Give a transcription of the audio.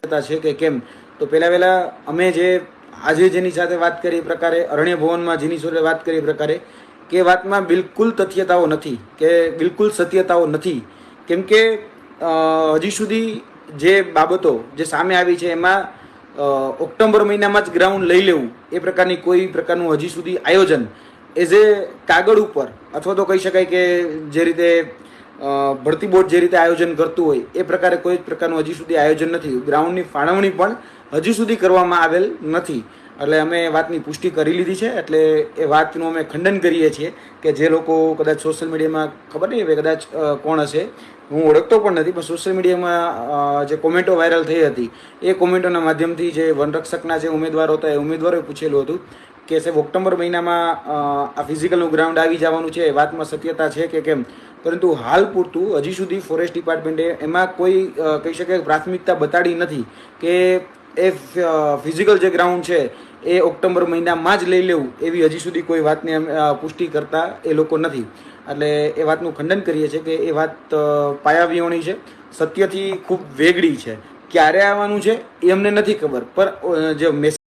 સત્યતા છે કે કેમ? તો પહેલાં વહેલા અમે જે આજે જેની સાથે વાત કરી પ્રકારે, અરણ્ય ભવનમાં જેની સાથે વાત કરી પ્રકારે, કે વાતમાં બિલકુલ તથ્યતાઓ નથી, કે બિલકુલ સત્યતાઓ નથી. કેમ કે હજી સુધી જે બાબતો જે સામે આવી છે એમાં ઓક્ટોબર મહિનામાં જ ગ્રાઉન્ડ લઈ લેવું, એ પ્રકારની કોઈ પ્રકારનું હજી સુધી આયોજન એઝ એ કાગળ ઉપર, અથવા તો કહી શકાય કે જે રીતે ભરતી બોર્ડ જે રીતે આયોજન કરતું હોય, એ પ્રકારે કોઈ જ પ્રકારનું હજી સુધી આયોજન નથી. ગ્રાઉન્ડની ફાળવણી પણ હજી સુધી કરવામાં આવેલ નથી. એટલે અમે વાતની પુષ્ટિ કરી લીધી છે. એટલે એ વાતનું અમે ખંડન કરીએ છીએ કે જે લોકો કદાચ સોશિયલ મીડિયામાં ખબર નહીં હવે કદાચ કોણ હશે. હું ઓળખતો પણ નથી, પણ સોશિયલ મીડિયામાં જે કોમેન્ટો વાયરલ થઈ હતી, એ કોમેન્ટોના માધ્યમથી જે વનરક્ષકના જે ઉમેદવારો હતા, એ ઉમેદવારોએ પૂછેલું હતું કે સાહેબ, ઓક્ટોબર મહિનામાં આ ફિઝિકલનું ગ્રાઉન્ડ આવી જવાનું છે, એ વાતમાં સત્યતા છે કે કેમ? પરંતુ હાલ પૂરતું, હજી સુધી ફોરેસ્ટ ડિપાર્ટમેન્ટે એમાં કોઈ કહી શકાય પ્રાથમિકતા બતાડી નથી કે એ ફિઝિકલ જે ગ્રાઉન્ડ છે, એ ઓક્ટોબર મહિનામાં જ લઈ લેવું, એવી હજી સુધી કોઈ વાતની પુષ્ટિ કરતા એ લોકો નથી. એટલે એ વાતનું ખંડન કરીએ છીએ કે એ વાત પાયાવિહોણી છે, સત્યથી ખૂબ વેગળી છે. ક્યારે આવવાનું છે, એ અમને નથી ખબર, પણ જે મેસેજ